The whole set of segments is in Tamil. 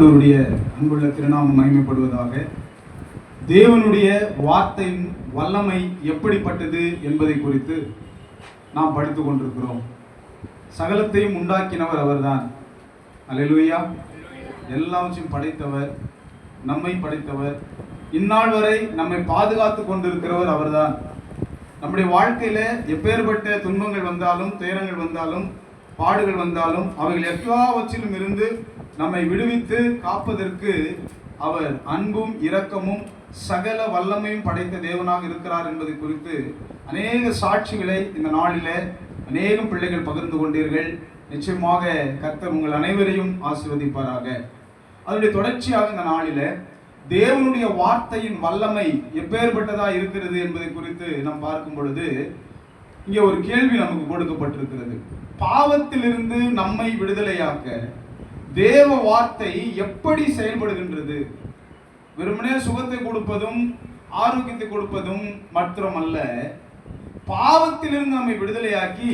ஆண்டவருடைய அன்புள்ள திருநாமம் மகிமைப்படுவதாக. தேவனுடைய வார்த்தையின் வல்லமை எப்படிப்பட்டது என்பதை குறித்து நாம் படித்து கொண்டிருக்கிறோம். சகலத்தையும் உண்டாக்கினவர் அவர்தான். அல்லேலூயா. எல்லாவற்றையும் படைத்தவர் நம்மை படைத்தவர் இந்நாள் வரை நம்மை பாதுகாத்து கொண்டிருக்கிறவர் அவர்தான். நம்முடைய வாழ்க்கையில் எப்பேற்பட்ட துன்பங்கள் வந்தாலும் துயரங்கள் வந்தாலும் பாடுகள் வந்தாலும் அவைகள் எல்லாவற்றிலும் இருந்து நம்மை விடுவித்து காப்பதற்கு அவர் அன்பும் இரக்கமும் சகல வல்லமையும் படைத்த தேவனாக இருக்கிறார் என்பதை குறித்து அநேக சாட்சிகளை இந்த நாளில் அநேகம் பிள்ளைகள் பகிர்ந்து கொண்டீர்கள். நிச்சயமாக கர்த்தர் உங்கள் அனைவரையும் ஆசிர்வதிப்பாராக. அதனுடைய தொடர்ச்சியாக இந்த நாளில் தேவனுடைய வார்த்தையின் வல்லமை எப்பேற்பட்டதாக இருக்கிறது என்பதை குறித்து நாம் பார்க்கும் பொழுது இங்கே ஒரு கேள்வி நமக்கு கொடுக்கப்பட்டிருக்கிறது. பாவத்திலிருந்து நம்மை விடுதலையாக்க தேவ வார்த்தை எப்படி செயல்படுகின்றது? வெறுமனே சுகத்தை கொடுப்பதும் ஆரோக்கியத்தை கொடுப்பதும் மாத்திரமல்ல. பாவத்திலிருந்து நம்மை விடுதலையாக்கி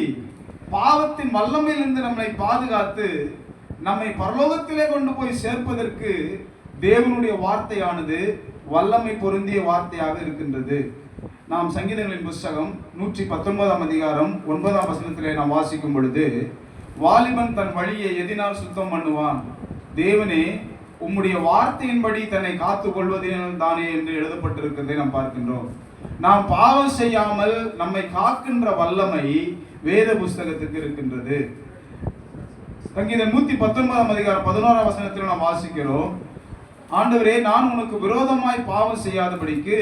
பாவத்தின் வல்லமையிலிருந்து நம்மை பாதுகாத்து நம்மை பரலோகத்திலே கொண்டு போய் சேர்ப்பதற்கு தேவனுடைய வார்த்தையானது வல்லமை பொருந்திய வார்த்தையாக இருக்கின்றது. நாம் சங்கீதங்களின் புஸ்தகம் நூற்றி பத்தொன்பதாம் அதிகாரம் ஒன்பதாம் வசனத்திலே நாம் வாசிக்கும் பொழுது வாலிபன் தன் வழியை எதினால் சுத்தம் பண்ணுவான். தேவனே உம்முடைய வார்த்தையின்படி தன்னை காத்து கொள்வதினால் தானே என்று எழுதப்பட்டிருக்கிறதை நாம் பார்க்கின்றோம். நாம் பாவம் செய்யாமல் நம்மை காக்கின்ற வல்லமை வேத புஸ்தகத்துக்கு இருக்கின்றது. சங்கீதம் நூத்தி பத்தொன்பதாம் அதிகாரம் பதினோராம் வசனத்தில் நாம் வாசிக்கிறோம். ஆண்டவரே நான் உனக்கு விரோதமாய் பாவம் செய்யாதபடிக்கு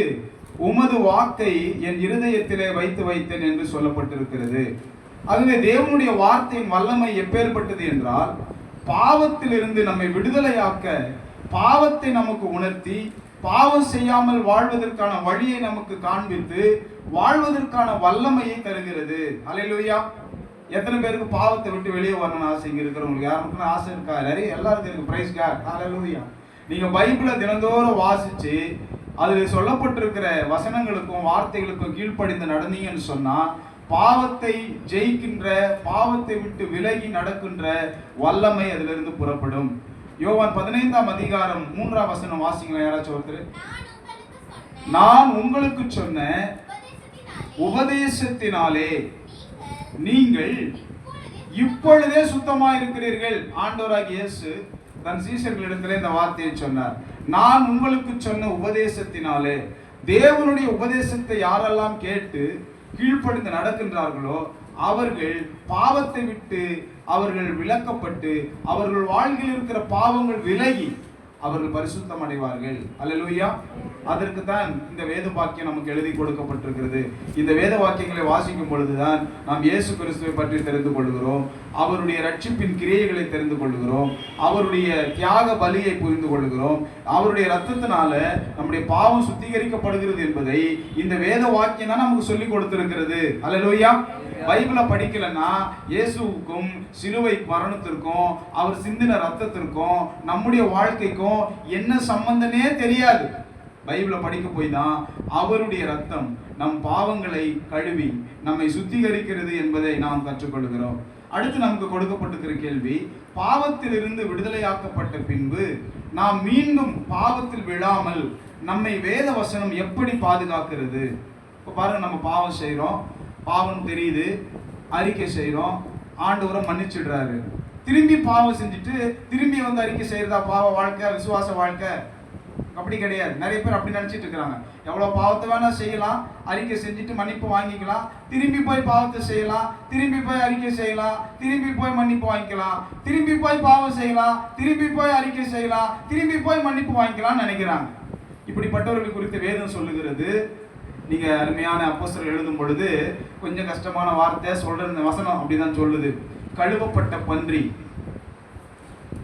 உமது வாக்கை என் இருதயத்திலே வைத்து வைத்தேன் என்று சொல்லப்பட்டிருக்கிறது. ஆகவே தேவனுடைய வார்த்தையின் வல்லமை எப்பேற்பட்டது என்றால் பாவத்திலிருந்து நம்மை விடுதலையாக்க பாவத்தை நமக்கு உணர்த்தி பாவம் செய்யாமல் வாழ்வதற்கான வழியை நமக்கு காண்பித்து வாழ்வதற்கான வல்லமையை தருகிறது. அலையிலுயா எத்தனை பேருக்கு பாவத்தை விட்டு வெளியே வரணும்னு ஆசைங்க இருக்கிறவங்களுக்கு யாருக்குன்னு ஆசை இருக்கா? நிறைய எல்லாருக்கும் இருக்கு பிரைஸ் கார் அலையிலுயா நீங்க பைபிளை தினந்தோறும் வாசிச்சு அதில் சொல்லப்பட்டிருக்கிற வசனங்களுக்கும் வார்த்தைகளுக்கும் கீழ்ப்படிந்து நடந்தீங்கன்னு சொன்னால் பாவத்தை ஜெயிக்கின்ற பாவத்தை விட்டு விலகி நடக்கின்ற வல்லமை அதிலிருந்து புறப்படும். யோவான் பதினைந்தாம் அதிகாரம் மூன்றாம் வசனம் வாசிங்களா யாராச்சும் ஒருத்தர்? நான் உங்களுக்கு சொன்ன உபதேசத்தினாலே நீங்கள் இப்பொழுதே சுத்தமா இருக்கிறீர்கள். ஆண்டோராக இயேசு தன் சீசர்களிடத்தில் இந்த வார்த்தையை சொன்னார். நான் உங்களுக்கு சொன்ன உபதேசத்தினாலே தேவனுடைய உபதேசத்தை யாரெல்லாம் கேட்டு கீழ்ப்படிந்து நடக்கின்றார்களோ அவர்கள் பாவத்தை விட்டு அவர்கள் விளக்கப்பட்டு அவர்கள் வாழ்க்கையில் இருக்கிற பாவங்கள் விலகி அவர்கள் பரிசுத்தம் அடைவார்கள் அல்லலூயா. அதற்கு தான் இந்த வேத வாக்கியம் நமக்கு எழுதி கொடுக்கப்பட்டிருக்கிறது. இந்த வேத வாக்கியங்களை வாசிக்கும் பொழுதுதான் நாம் இயேசு கிறிஸ்துவை பற்றி தெரிந்து கொள்கிறோம். அவருடைய ரட்சிப்பின் கிரியைகளை தெரிந்து கொள்கிறோம். அவருடைய தியாக பலியை புரிந்து கொள்கிறோம். அவருடைய ரத்தத்தினால நம்முடைய பாவம் சுத்திகரிக்கப்படுகிறது என்பதை இந்த வேத வாக்கியம் தான் நமக்கு சொல்லி கொடுத்திருக்கிறது. அல்லலூயா. பைபிளை படிக்கலன்னா இயேசுவுக்கும் சிலுவை மரணத்திற்கும் அவர் சிந்தின ரத்தத்திற்கும் நம்முடைய வாழ்க்கைக்கும் என்ன சம்பந்தனே தெரியாது. பைபிளை படிக்க போய் தான் அவருடைய ரத்தம் நம் பாவங்களை கழுவி நம்மை சுத்திகரிக்கிறது என்பதை நாம் கற்றுக்கொள்கிறோம். அடுத்து நமக்கு கொடுக்கப்பட்டிருக்கிற கேள்வி பாவத்திலிருந்து விடுதலையாக்கப்பட்ட பின்பு நாம் மீண்டும் பாவத்தில் விழாமல் நம்மை வேத வசனம் எப்படி பாதுகாக்கிறது? இப்போ பாருங்க நம்ம பாவம் செய்கிறோம் பாவம் தெரியுது. அறிக்கை செய்கிறோம் ஆண்டவரை மன்னிச்சிடுறாரு. திரும்பி பாவம் செஞ்சுட்டு திரும்பி வந்து அறிக்கை செய்கிறதா பாவ வாழ்க்கை விசுவாச வாழ்க்கை. அப்படி கிடையாது. நிறைய பேர் அப்படி நினச்சிட்டு இருக்கிறாங்க. எவ்வளோ பாவத்தை வேணால் செய்யலாம். அறிக்கை செஞ்சுட்டு மன்னிப்பு வாங்கிக்கலாம். திரும்பி போய் பாவத்தை செய்யலாம். திரும்பி போய் அறிக்கை செய்யலாம். திரும்பி போய் மன்னிப்பு வாங்கிக்கலாம். திரும்பி போய் பாவம் செய்யலாம். திரும்பி போய் அறிக்கை செய்யலாம். திரும்பி போய் மன்னிப்பு வாங்கிக்கலாம்னு நினைக்கிறாங்க. இப்படிப்பட்டவர்கள் குறித்து வேதம் சொல்லுகிறது. நீங்க அருமையான அப்போஸ்டர் எழுதும் பொழுது கொஞ்சம் கஷ்டமான வார்த்தை சொல்ற இந்த வசனம் அப்படிதான் சொல்லுது. கழுவப்பட்ட பன்றி.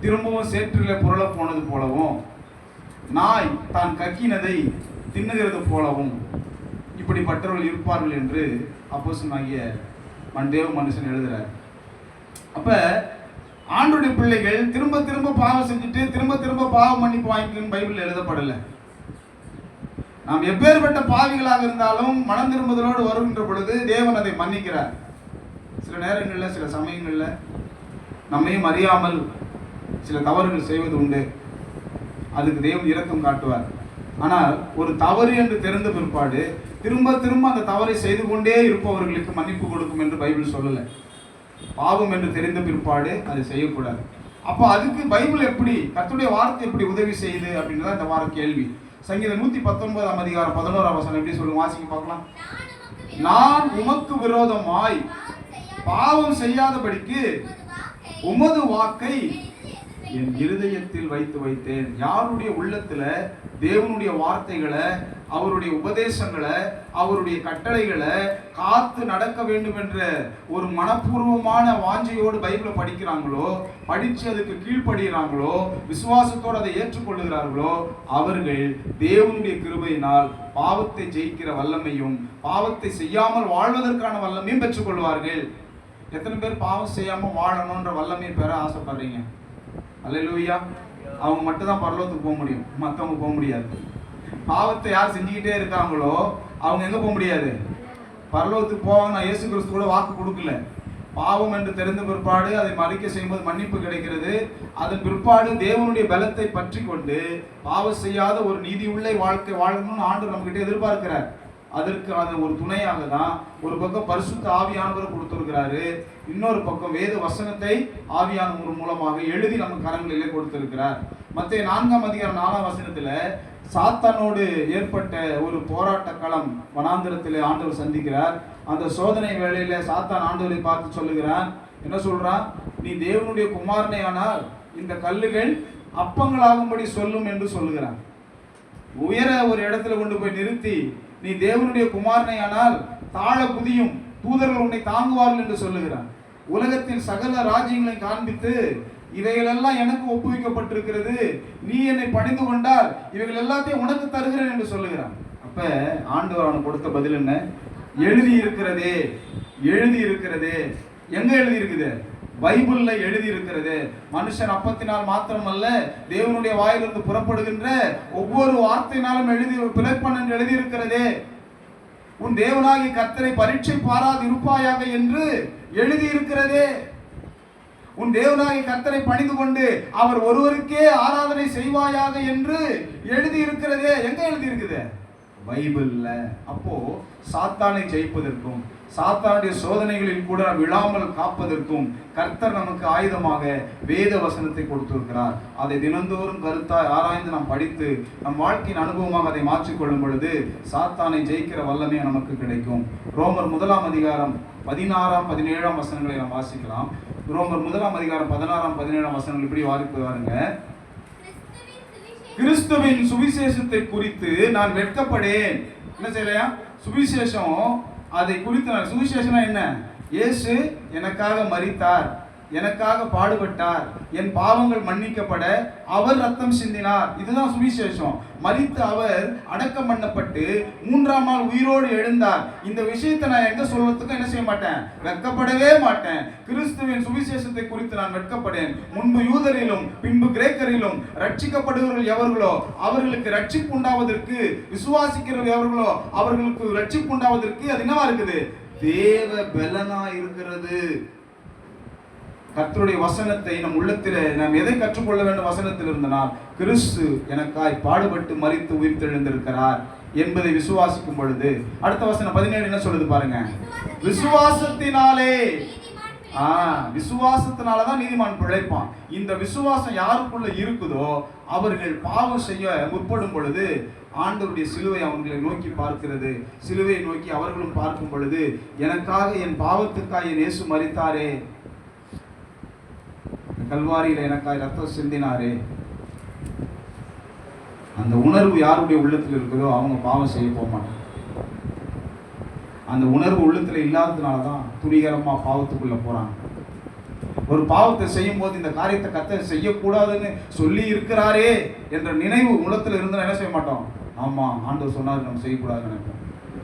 திரும்பவும் சேற்றில புரள போனது போலவும் நாய் தான் கக்கினதை தின்னுகிறது போலவும் இப்படிப்பட்டவர்கள் இருப்பார்கள் என்று அப்போஸ்தலனாகிய மண்டேவ மனுஷன் எழுதுறார். அப்ப ஆண்டுடைய பிள்ளைகள் திரும்ப திரும்ப பாவம் செஞ்சுட்டு திரும்ப திரும்ப பாவம் மன்னிப்பு வாங்கிக்கணும்னு பைபிள் எழுதப்படலை. நாம் எப்பேற்பட்ட பாவிகளாக இருந்தாலும் மனம் திரும்புதலோடு வருகின்ற பொழுது தேவன் அதை மன்னிக்கிறார். சில நேரங்களில் சில சமயங்களில் நம்மையும் அறியாமல் சில தவறுகள் செய்வது உண்டு. அதுக்கு தேவன் இரக்கம் காட்டுவார். ஆனால் ஒரு தவறு என்று தெரிந்த பிற்பாடு திரும்ப திரும்ப அந்த தவறை செய்து கொண்டே இருப்பவர்களுக்கு மன்னிப்பு கொடுக்கும் என்று பைபிள் சொல்லலை. பாவம் என்று தெரிந்த பிற்பாடு அதை செய்யக்கூடாது. அப்போ அதுக்கு பைபிள் எப்படி கத்துடைய வார்த்தை எப்படி உதவி செய்யுது அப்படின்றத இந்த வார கேள்வி. சங்கீதம் நூத்தி பத்தொன்பதாம் அதிகாரம் பதினோராம் வசனம் எப்படி சொல்லுங்க? வாசிக்க பார்க்கலாம். நான் உமக்கு விரோதமாய் பாவம் செய்யாதபடிக்கு உமது வாக்கை என் இருதயத்தில் வைத்து வைத்தேன். யாருடைய உள்ளத்துல தேவனுடைய வார்த்தைகளை அவருடைய உபதேசங்களை அவருடைய கட்டளைகளை காத்து நடக்க வேண்டும் என்ற ஒரு மனப்பூர்வமான வாஞ்சையோடு பைபிளை படிக்கிறாங்களோ படித்து அதுக்கு கீழ்ப்படுகிறாங்களோ விசுவாசத்தோடு அதை ஏற்றுக்கொள்ளுகிறார்களோ அவர்கள் தேவனுடைய கிருபையினால் பாவத்தை ஜெயிக்கிற வல்லமையும் பாவத்தை செய்யாமல் வாழ்வதற்கான வல்லமையும் பெற்றுக்கொள்வார்கள். எத்தனை பேர் பாவம் செய்யாமல் வாழணுன்ற வல்லமையை பெற ஆசைப்படுறீங்க? அல்லேலூயா. அவங்க மட்டும் தான் பரலோகத்துக்கு போக முடியும். மற்றவங்க போக முடியாது. பாவத்தை யார் செஞ்சுக்கிட்டே இருக்காங்களோ அவங்க எங்கே போக முடியாது? பரலோகத்துக்கு போவாங்க. நான் இயேசு கிறிஸ்து கூட வாக்கு கொடுக்கல. பாவம் என்று தெரிந்த பிற்பாடு அதை மறிக்க செய்யும்போது மன்னிப்பு கிடைக்கிறது. அதன் பிற்பாடு தேவனுடைய பலத்தை பற்றி கொண்டு பாவம் செய்யாத ஒரு நீதி உள்ளே வாழ்க்கை வாழணும்னு ஆண்டு நம்மகிட்ட எதிர்பார்க்கிறார். அதற்கு அது ஒரு துணையாக தான் ஒரு பக்கம் பரிசுத்த ஆவியானவர் கொடுத்திருக்கிறாரு இன்னொரு பக்கம் வேத வசனத்தை ஆவியானவர் மூலமாக எழுதி நம்ம கரங்களிலே கொடுத்திருக்கிறார். மற்ற நான்காம் அதிகாரம் நாலாம் வசனத்துல சாத்தானோடு ஏற்பட்ட ஒரு போராட்ட களம் வனாந்திரத்தில் ஆண்டவர் சந்திக்கிறார். அந்த சோதனை வேளையில சாத்தான் ஆண்டவரை பார்த்து சொல்லுகிறான் என்ன சொல்றான்? நீ தேவனுடைய குமாரனை ஆனால் இந்த கல்லுகள் அப்பங்களாகும்படி சொல்லும் என்று சொல்லுகிறான். உயர ஒரு இடத்துல கொண்டு போய் நிறுத்தி நீ தேவனுடைய குமாரனை ஆனால் தாழ புதியும் தூதர்கள் உன்னை தாங்குவார்கள் என்று சொல்லுகிறான் உலகத்தின் சகல ராஜ்யங்களை காண்பித்து இவைகளெல்லாம் எனக்கு ஒப்புவிக்கப்பட்டிருக்கிறது. நீ என்னை பணிந்து கொண்டால் இவைகள் எல்லாத்தையும் உனக்கு தருகிறேன் என்று சொல்லுகிறான் அப்ப ஆண்டவர் அவனுக்கு கொடுத்த பதில் என்ன? எழுதி இருக்கிறதே எழுதி இருக்கிறதே எங்க எழுதி இருக்குது பைபிள்ல எழுதி இருக்கிறது மனுஷன் அப்பத்தினால் மாத்திரமல்ல தேவனுடைய வாயிலிருந்து புறப்படுகின்ற ஒவ்வொரு வார்த்தையினாலும் எழுதி பிழைப்பன் என்று எழுதி உன் தேவனாகி கர்த்தரை பரீட்சை பாராது இருப்பாயாக என்று எழுதி இருக்கிறதே உன் தேவனாகி கர்த்தரை பணிந்து கொண்டு அவர் ஒருவருக்கே ஆராதனை செய்வாயாக என்று எழுதி இருக்கிறதே எங்க எழுதி இருக்குது பைபிள்ல. அப்போ சாத்தானை ஜெயிப்பதற்கும் சாத்தானுடைய சோதனைகளில் கூட விழாமல் காப்பதற்கும் கர்த்தர் நமக்கு ஆயுதமாக வேத வசனத்தை கொடுத்திருக்கிறார். அதை தினந்தோறும் கருத்தாய் ஆராய்ந்து நாம் படித்து நம் வாழ்க்கையின் அனுபவமாக அதை மாற்றிக்கொள்ளும் பொழுது சாத்தானை ஜெயிக்கிற வல்லமே நமக்கு கிடைக்கும். ரோமர் முதலாம் அதிகாரம் பதினாறாம் பதினேழாம் வசனங்களை நாம் வாசிக்கலாம். ரோமர் முதலாம் அதிகாரம் பதினாறாம் பதினேழாம் வசனங்கள் இப்படி வாசிப்பு பாருங்க. கிறிஸ்துவின் சுவிசேஷத்தை குறித்து நான் வெட்கப்படேன். என்ன செய்யலையா? சுவிசேஷம் அதை குறித்து நான் என்ன? இயேசு எனக்காக மறித்தார் எனக்காக பாடுபட்டார். என் பாவங்கள் மன்னிக்கப்பட அவர் ரத்தம் சிந்தினார். இதுதான் சுவிசேஷம். மறித்து அவர் அடக்கம் பண்ணப்பட்டு மூன்றாம் நாள் உயிரோடு எழுந்தார். இந்த விஷயத்தை நான் எங்க சொல்றதுக்கும் என்ன செய்ய மாட்டேன்? வெட்கப்படவே மாட்டேன். கிறிஸ்துவின் சுவிசேஷத்தை குறித்து நான் வெட்கப்படேன். முன்பு யூதரிலும் பின்பு கிரேக்கரிலும் ரட்சிக்கப்படுவர்கள் எவர்களோ அவர்களுக்கு ரட்சிப்பு உண்டாவதற்கு விசுவாசிக்கிறவர்கள் எவர்களோ அவர்களுக்கு ரட்சிப்பு உண்டாவதற்கு அது என்னவா இருக்குது? தேவ பலனா இருக்கிறது. கர்த்தருடைய வசனத்தை நம் உள்ளத்தில் நாம் எதை கற்றுக்கொள்ள வேண்டும் வசனத்தில் இருந்தனால் கிறிஸ்து எனக்காய் பாடுபட்டு மறித்து உயிர்த்தெழுந்திருக்கிறார் என்பதை விசுவாசிக்கும் பொழுது அடுத்த வசனம் பதினேழு என்ன சொல்லுது பாருங்க? விசுவாசத்தினாலே. ஆ விசுவாசத்தினால தான் நீதிமான் பிழைப்பான். இந்த விசுவாசம் யாருக்குள்ள இருக்குதோ அவர்கள் பாவம் செய்ய முற்படும் பொழுது ஆண்டவருடைய சிலுவை அவர்களை நோக்கி பார்க்கிறது. சிலுவையை நோக்கி அவர்களும் பார்க்கும் பொழுது எனக்காக என் பாவத்துக்காக என் இயேசு மறித்தாரே கல்வாரியில் எனக்காய் ரத்தம் சிந்தினாரே. அந்த உணர்வு யாருடைய உள்ளத்தில் இருக்குதோ அவங்க பாவம் செய்ய போக மாட்டாங்க. அந்த உணர்வு உள்ளத்தில் இல்லாததுனால தான் துணிகரமாக பாவத்துக்குள்ளே போகிறாங்க ஒரு பாவத்தை செய்யும் போது இந்த காரியத்தை கத்த செய்யக்கூடாதுன்னு சொல்லி இருக்கிறாரே என்ற நினைவு உள்ளத்தில் இருந்தால் என்ன செய்ய மாட்டோம்? ஆமாம் ஆண்டவர் சொன்னார் நம்ம செய்யக்கூடாதுன்னு நினைப்போம்.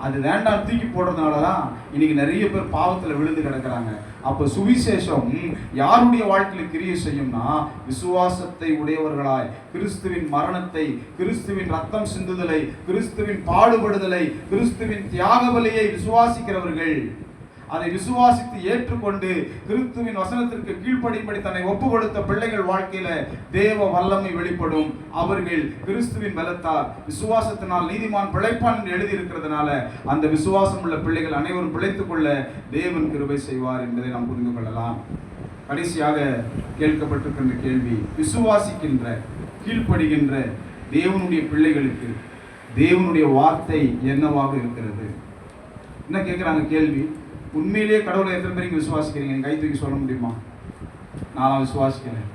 அது வேண்டாம் தூக்கி போடுறதுனால தான் இன்னைக்கு நிறைய பேர் பாவத்தில் விழுந்து கிடக்கிறாங்க. அப்போ சுவிசேஷம் யாருடைய வாழ்க்கையில் கிரியை செய்யும்னா விசுவாசத்தை உடையவர்களாய் கிறிஸ்துவின் மரணத்தை கிறிஸ்துவின் ரத்தம் சிந்துதலை கிறிஸ்துவின் பாடுபடுதலை கிறிஸ்துவின் தியாக பலியை விசுவாசிக்கிறவர்கள். அதை விசுவாசித்து ஏற்றுக்கொண்டு கிறிஸ்துவின் வசனத்திற்கு கீழ்ப்படிப்படி தன்னை ஒப்பு கொடுத்த பிள்ளைகள் வாழ்க்கையில தேவ வல்லமை வெளிப்படும். அவர்கள் கிறிஸ்துவின் பலத்தால் விசுவாசத்தினால் நீதிமான் பிழைப்பான் என்று எழுதியிருக்கிறதுனால அந்த விசுவாசம் உள்ள பிள்ளைகள் அனைவரும் பிழைத்துக் கொள்ள தேவன் கிருபை செய்வார் என்பதை நாம் புரிந்து கொள்ளலாம். கடைசியாக கேட்கப்பட்டிருக்கின்ற கேள்வி விசுவாசிக்கின்ற கீழ்ப்படுகின்ற தேவனுடைய பிள்ளைகளுக்கு தேவனுடைய வார்த்தை என்னவாக இருக்கிறது? என்ன கேட்குறாங்க கேள்வி? உண்மையிலேயே கடவுளை எத்தனை பேருக்கு விசுவாசிக்கிறீங்க? நீங்க கை தூக்கி சொல்ல முடியுமா? நான் விசுவாசிக்கிறேன்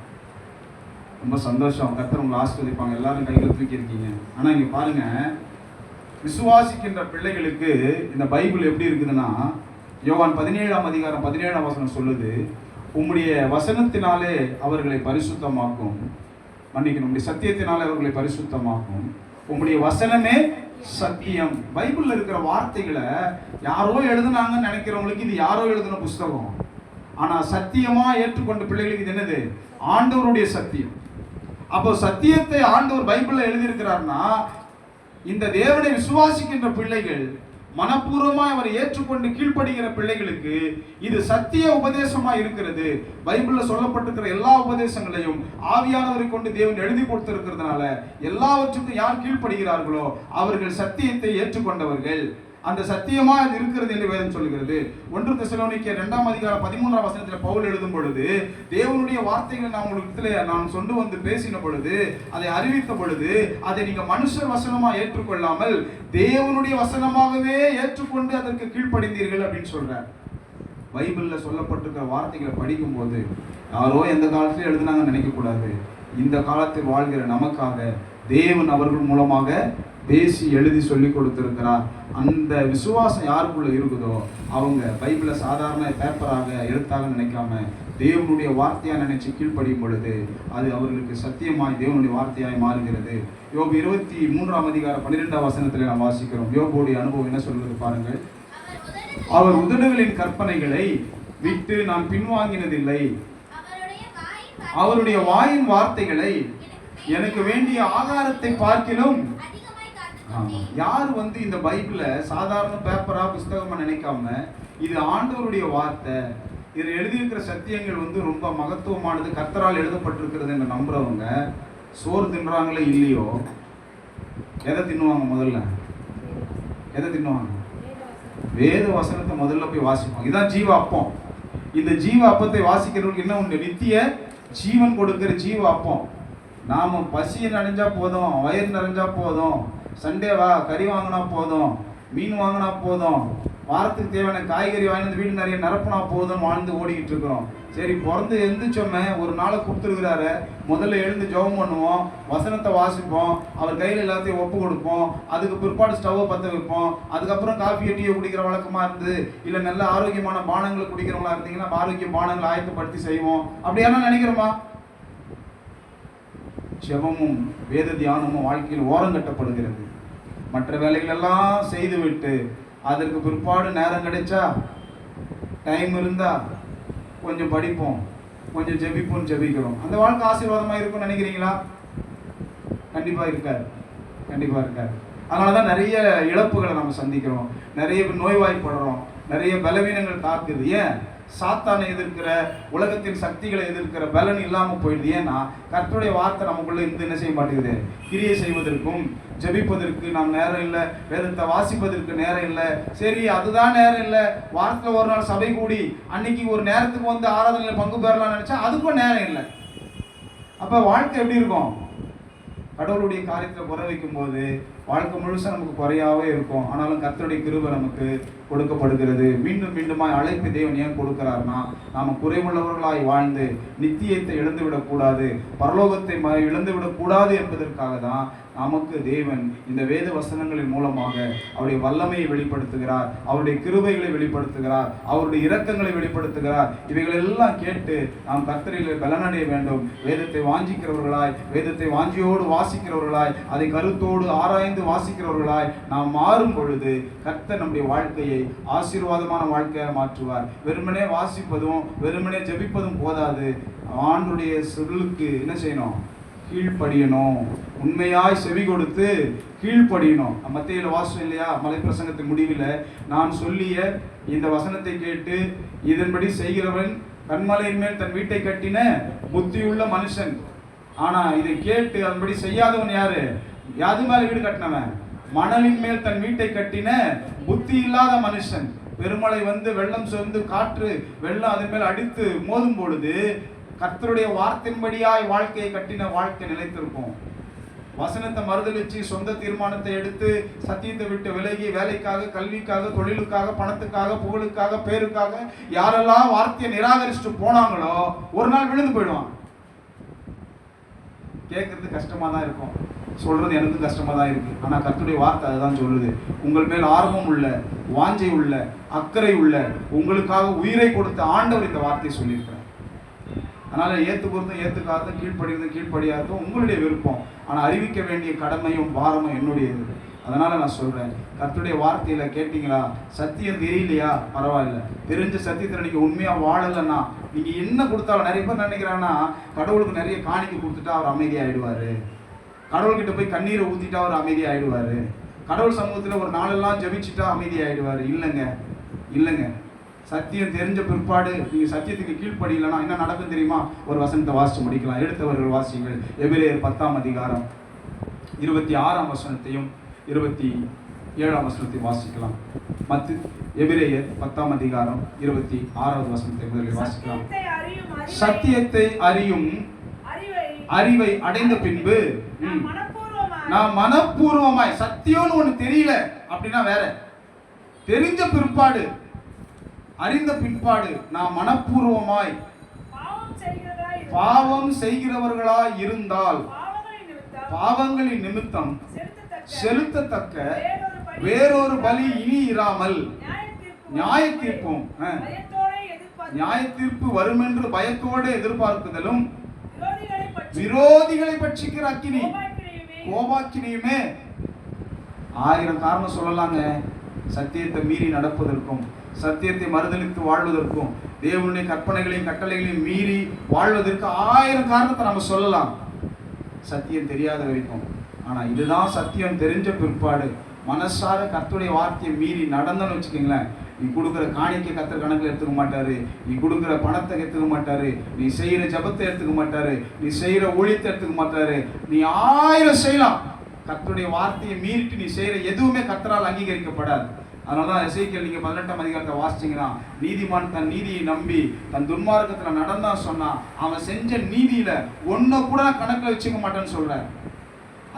ரொம்ப சந்தோஷம். கத்தர் உங்களை ஆஸ்வதிப்பாங்க எல்லாரும் கையில் தூக்கி இருக்கீங்க ஆனால் இங்கே பாருங்க. விசுவாசிக்கின்ற பிள்ளைகளுக்கு இந்த பைபிள் எப்படி இருக்குதுன்னா யோவான் பதினேழாம் அதிகாரம் பதினேழாம் வசனம் சொல்லுது உம்முடைய வசனத்தினாலே அவர்களை பரிசுத்தமாக்கும். மன்னிக்கணும். உங்களுடைய சத்தியத்தினாலே அவர்களை பரிசுத்தமாக்கும். உம்முடைய வசனமே சத்தியம். பைபிளில் இருக்கிற வார்த்தைகளை யாரோ எழுதுனாங்கன்னு நினைக்கிறவங்களுக்கு இது யாரோ எழுதின புஸ்தகம். ஆனால் சத்தியமாக ஏற்றுக்கொண்ட பிள்ளைகளுக்கு இது என்னது? ஆண்டவருடைய சத்தியம். அப்போ சத்தியத்தை ஆண்டவர் பைபிளில் எழுதியிருக்கிறார்னா இந்த தேவனை விசுவாசிக்கின்ற பிள்ளைகள் மனப்பூர்வமாக அவரை ஏற்றுக்கொண்டு கீழ்ப்படுகிற பிள்ளைகளுக்கு இது சத்திய உபதேசமா இருக்கிறது. பைபிள்ல சொல்லப்பட்டிருக்கிற எல்லா உபதேசங்களையும் ஆவியானவரை கொண்டு தேவன் எழுதி கொடுத்திருக்கிறதுனால எல்லாவற்றுக்கும் யார் கீழ்ப்படுகிறார்களோ அவர்கள் சத்தியத்தை ஏற்றுக்கொண்டவர்கள். அந்த சத்தியமா அது இருக்கிறது என்று வேதம் சொல்கிறது ஒன்று தெசலோனிக்க ரெண்டாம் அதிகாரம் பதிமூன்றாம் வசனத்தில் பவுல் எழுதும் பொழுது தேவனுடைய வார்த்தைகளை நான் உங்களுக்கு நான் சொண்டு வந்து பேசின பொழுது அதை அறிவித்த பொழுது அதை நீங்கள் மனுஷர் வசனமாக ஏற்றுக்கொள்ளாமல் தேவனுடைய வசனமாகவே ஏற்றுக்கொண்டு அதற்கு கீழ்ப்படைந்தீர்கள் அப்படின்னு சொல்கிறேன் பைபிளில் சொல்லப்பட்டிருக்கிற வார்த்தைகளை படிக்கும்போது யாரோ எந்த காலத்திலும் எழுதுனாங்கன்னு நினைக்கக்கூடாது. இந்த காலத்தில் வாழ்கிற நமக்காக தேவன் அவர்கள் மூலமாக பேசி எழுதி சொல்லி கொடுத்துருக்கிறார். அந்த விசுவாசம் யாருக்குள்ளே இருக்குதோ அவங்க பைபிளை சாதாரண பேப்பராக எழுத்தாக நினைக்காம தேவனுடைய வார்த்தையாக நினைச்சு கீழ்ப்படியும் பொழுது அது அவர்களுக்கு சத்தியமாய் தேவனுடைய வார்த்தையாய் மாறுகிறது. யோபு இருபத்தி மூன்றாம் அதிகார பன்னிரெண்டாம் வசனத்தில் நாம் வாசிக்கிறோம். யோபுடைய அனுபவம் என்ன சொல்றது பாருங்கள். அவர் உதடுகளின் கற்பனைகளை விட்டு நான் பின்வாங்கினதில்லை. அவருடைய வாயின் வார்த்தைகளை எனக்கு வேண்டிய ஆகாரத்தை பார்க்கிலும் யார் வந்து இந்த பைபிளை சாதாரண பேப்பரா புஸ்தகமா நினைக்காம இது ஆண்டவருடைய வார்த்தை இதில் எழுதியிருக்கிற சத்தியங்கள் வந்து ரொம்ப மகத்துவமானது கர்த்தரால் எழுதப்பட்டிருக்கிறது என்று நம்புறவங்க சோறு தின்றாங்களே இல்லையோ? எதை தின்னுவாங்க முதல்ல? எதை தின்னுவாங்க? வேத வசனத்தை முதல்ல போய் வாசிப்போம். இதுதான் ஜீவ அப்பம். இந்த ஜீவ அப்பத்தை வாசிக்கிறவங்களுக்கு என்ன உண்டு? நித்திய ஜீவன் கொடுக்கிற ஜீவ அப்பம். நாம பசியை நனைஞ்சா போதும் வயிறு நிறைஞ்சா போதும். சண்டே வா கறி வாங்கினா போதும் மீன் வாங்கினா போதும் வாரத்துக்கு தேவையான காய்கறி வாங்கினது வந்து வீடு நிறைய நிரப்புனா போதும் வாழ்ந்து ஓடிக்கிட்டு இருக்கிறோம். சரி பிறந்து எழுந்திரிச்சோமே ஒரு நாளை கொடுத்துருக்கிறாரு. முதல்ல எழுந்து ஜெபம் பண்ணுவோம் வசனத்தை வாசிப்போம் அவர் கையில் எல்லாத்தையும் ஒப்பு கொடுப்போம் அதுக்கு பிற்பாடு ஸ்டவ்வை பற்ற வைப்போம் அதுக்கப்புறம் காஃபி டீயை குடிக்கிற வழக்கமாக இருந்து இல்லை நல்ல ஆரோக்கியமான பானங்களை குடிக்கிறவங்களா இருந்தீங்கன்னா ஆரோக்கிய பானங்களை ஆயத்தப்படுத்தி செய்வோம். அப்படியான நினைக்கிறோமா? ஜெபமும் வேத தியானமும் வாழ்க்கையில் ஓரங்கட்டப்படுகிறது மற்ற வேலைகளெல்லாம் செய்துவிட்டு அதற்கு பிற்பாடு நேரம் கிடைச்சா டைம் இருந்தால் கொஞ்சம் படிப்போம் கொஞ்சம் ஜெபிப்போம் ஜெபிக்கிறோம். அந்த வாழ்க்கை ஆசீர்வாதமாக இருக்கும்னு நினைக்கிறீங்களா? கண்டிப்பாக இருக்காது. கண்டிப்பாக இருக்காது. அதனால தான் நிறைய இழப்புகளை நம்ம சந்திக்கிறோம். நிறைய நோய்வாய்ப்படுறோம். நிறைய பலவீனங்கள் தாக்குது. ஏன்? சாத்தானை எதிர்க்கிற உலகத்தின் சக்திகளை எதிர்க்கிற பலன் இல்லாமல் போயிடுது. ஏன்னா கர்த்தருடைய வார்த்தை நமக்குள்ள இருந்து என்ன செய்ய மாட்டேங்குது? கிரியை செய்வதற்கும் ஜெபிப்பதற்கு நாம் நேரம் இல்லை வேதத்தை வாசிப்பதற்கு நேரம் இல்லை. சரி அதுதான் நேரம் இல்லை. வாரத்தில் ஒரு நாள் சபை கூடி அன்னைக்கு ஒரு நேரத்துக்கு வந்து ஆராதனையில் பங்கு பெறலாம்னு நினைச்சா அதுக்கும் நேரம் இல்லை. அப்போ வாழ்க்கை எப்படி இருக்கும்? கடவுளுடைய காரியத்தில் குறை வைக்கும் போது வாழ்க்கை முழுசாக நமக்கு குறையாவே இருக்கும். ஆனாலும் கத்தருடைய கிருபை நமக்கு கொடுக்கப்படுகிறது. மீண்டும் மீண்டுமாய் அழைப்பு தேவன் ஏன் கொடுக்கிறார்னா நாம் குறைவுள்ளவர்களாய் வாழ்ந்து நித்தியத்தை இழந்து விடக்கூடாது பரலோகத்தை ம- இழந்து விடக்கூடாது என்பதற்காக தான் நமக்கு தேவன் இந்த வேத வசனங்களின் மூலமாக அவருடைய வல்லமையை வெளிப்படுத்துகிறார் அவருடைய கிருபைகளை வெளிப்படுத்துகிறார் அவருடைய இரக்கங்களை வெளிப்படுத்துகிறார். இவைகளெல்லாம் கேட்டு நாம் கத்தரையில் பலனடைய வேண்டும். வேதத்தை வாஞ்சிக்கிறவர்களாய் வேதத்தை வாஞ்சியோடு வாசிக்கிறவர்களாய் அதை கருத்தோடு ஆராய்ந்து வாசிக்கிறவர்களாய் நாம் மாறும் பொழுது கர்த்த நம்முடைய வாழ்க்கையை ஆசீர்வாதமான வாழ்க்கையாக மாற்றுவார். வெறுமனே வாசிப்பதும் வெறுமனே ஜெபிப்பதும் போதாது. ஆண்டுடைய சொல்லுக்கு என்ன செய்யணும்? கீழ்ப்படியணும். உண்மையாய் செவி கொடுத்து கீழ்ப்படியணும். மத்தியில் வாசம் இல்லையா? மலைப்பிரசங்கத்தின் முடிவில் நான் சொல்லிய இந்த வசனத்தை கேட்டு இதன்படி செய்கிறவன் கண்மலையின் மேல் தன் வீட்டை கட்டின புத்தியுள்ள மனுஷன். ஆனா இதை கேட்டு அதன்படி செய்யாதவன் யாரு? யாது மேல வீடு கட்டினவன். மணலின் மேல் தன் வீட்டை கட்டின புத்தி இல்லாத மனுஷன். பெருமழை வந்து வெள்ளம் சேர்ந்து காற்று வெள்ளம் அதன் மேல் அடித்து மோதும் பொழுது கர்த்தருடைய வார்த்தையின்படியாய் வாழ்க்கையை கட்டின வாழ்க்கை நிலைத்திருக்கும். வசனத்தை மறுதளிச்சு சொந்த தீர்மானத்தை எடுத்து சத்தியத்தை விட்டு விலகி வேலைக்காக கல்விக்காக தொழிலுக்காக பணத்துக்காக புகழுக்காக பேருக்காக யாரெல்லாம் வார்த்தையை நிராகரிச்சுட்டு போனாங்களோ ஒரு நாள் விழுந்து போயிடுவான். கேட்குறது கஷ்டமாக தான் இருக்கும். சொல்கிறது எனக்கு கஷ்டமாக தான் இருக்குது ஆனால் கத்துடைய வார்த்தை அதுதான் சொல்லுது. உங்கள் மேல் ஆர்வம் உள்ள வாஞ்சை உள்ள அக்கறை உள்ள உங்களுக்காக உயிரை கொடுத்த ஆண்டவர் இந்த வார்த்தையை சொல்லியிருக்கிறார். அதனால் ஏற்றுக்கிறதும் ஏத்துக்காததும் கீழ்ப்படிறதும் கீழ்ப்படியாததும் உங்களுடைய விருப்பம். ஆனால் அறிவிக்க வேண்டிய கடமையும் பாரமும் என்னுடையது. அதனால் நான் சொல்கிறேன் கர்த்தருடைய வார்த்தையில் கேட்டிங்களா? சத்தியம் தெரியலையா? பரவாயில்ல. தெரிஞ்ச சத்தியத்தில் நீங்கள் உண்மையாக வாழலைன்னா நீங்கள் என்ன கொடுத்தாலும் நிறைய பேர் நினைக்கிறாங்கன்னா கடவுளுக்கு நிறைய காணிக்கை கொடுத்துட்டா அவர் அமைதியாகிடுவார் கடவுள்கிட்ட போய் கண்ணீரை ஊற்றிட்டா அவர் அமைதியாகிடுவார் கடவுள் சமூகத்தில் ஒரு நாளெல்லாம் ஜபிச்சுட்டா அமைதியாகிடுவார் இல்லைங்க இல்லைங்க. சத்தியம் தெரிஞ்ச பிற்பாடு நீங்கள் சத்தியத்துக்கு கீழ்ப்படியலைன்னா என்ன நடக்கும் தெரியுமா? ஒரு வசனத்தை வாசித்து முடிக்கலாம். எடுத்தவர்கள் வாசிங்கள் எபிரேயர் பத்தாம் அதிகாரம் இருபத்தி ஆறாம் வசனத்தையும் இருபத்தி ஏழாம் வசனத்தையும் வாசிக்கலாம். மத்து எபிரேயர் பத்தாம் அதிகாரம் இருபத்தி ஆறாவது வசனத்தை முதலில் வாசிக்கலாம். சத்தியத்தை அறியும் அறிவை- அடைந்த பின்பு நான் மனப்பூர்வமாய் சத்தியம்னு ஒண்ணு தெரியல அப்படின்னா வேற. தெரிஞ்ச பிற்பாடு அறிந்த பிற்பாடு நான் மனப்பூர்வமாய் பாவம் செய்கிறவர்களாய் இருந்தால் பாவங்களின் நிமித்தம் செலுத்தத்தக்க வேறொரு பலி இனி இராமல். நியாய தீர்ப்பும் நியாய தீர்ப்பு வருமென்று பயத்தோடு எதிர்பார்க்குதலும் விரோதிகளை பட்சிக்கிற அக்கினி. கோபாக்கினையுமே. ஆயிரம் காரணம் சொல்லலாங்க. சத்தியத்தை மீறி நடப்பதற்கும் சத்தியத்தை மறுதலித்து வாழ்வதற்கும் தேவனுடைய கற்பனைகளையும் கட்டளைகளையும் மீறி வாழ்வதற்கு ஆயிரம் காரணத்தை நம்ம சொல்லலாம். சத்தியம் தெரியாத வரைக்கும். ஆனா இதுதான் சத்தியம் தெரிஞ்ச பிற்பாடு. மனசார கர்த்தருடைய வார்த்தையை மீறி நடந்தன்னு வச்சுக்கோங்களேன். நீ கொடுக்குற காணிக்கை கத்தர் கணக்கில் எடுத்துக்க மாட்டாரு. நீ கொடுக்குற பணத்தை எடுத்துக்க மாட்டாரு. நீ செய்யற ஜபத்தை எடுத்துக்க மாட்டாரு. நீ செய்கிற ஒழித்தை எடுத்துக்க மாட்டாரு. நீ ஆயிரம் செய்யலாம். கத்துடைய வார்த்தையை மீறிட்டு நீ செய்யற எதுவுமே கத்தரால் அங்கீகரிக்கப்படாது. அதனால தான் இசைக்கல் நீங்கள் பதினெட்டாம் அதிகாரத்தை வாசிச்சீங்கன்னா நீதிமான் தன் நீதியை நம்பி தன் துன்மார்க்கத்தில் நடந்தான் சொன்னா அவன் செஞ்ச நீதியில ஒன்றை கூட கணக்கில் வச்சுக்க மாட்டேன்னு சொல்கிறேன்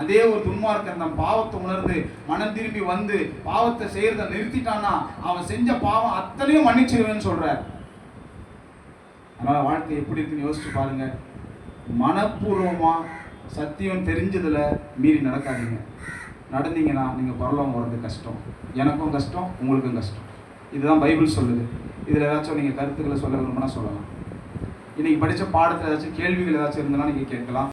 அதே ஒரு துன்மார்க்கன் தன் பாவத்தை உணர்ந்து மனம் திரும்பி வந்து பாவத்தை செய்யறத நிறுத்திட்டான்னா அவன் செஞ்ச பாவம் அத்தனையும் மன்னிச்சிருவேன்னு சொல்றார். அதனால வாழ்க்கை எப்படி இருக்குன்னு யோசிச்சு பாருங்க. மனப்பூர்வமா சத்தியம் தெரிஞ்சதுல மீறி நடக்காதீங்க. நடந்தீங்கன்னா நீங்க பரலோகம் வர்றது கஷ்டம். எனக்கும் கஷ்டம் உங்களுக்கும் கஷ்டம். இதுதான் பைபிள் சொல்லுது. இதுல ஏதாச்சும் நீங்க கருத்துக்களை சொல்ல விரும்பினா சொல்லலாம். இன்னைக்கு படிச்ச பாடத்துல ஏதாச்சும் கேள்விகள் ஏதாச்சும் இருந்தனா நீங்க கேட்கலாம்.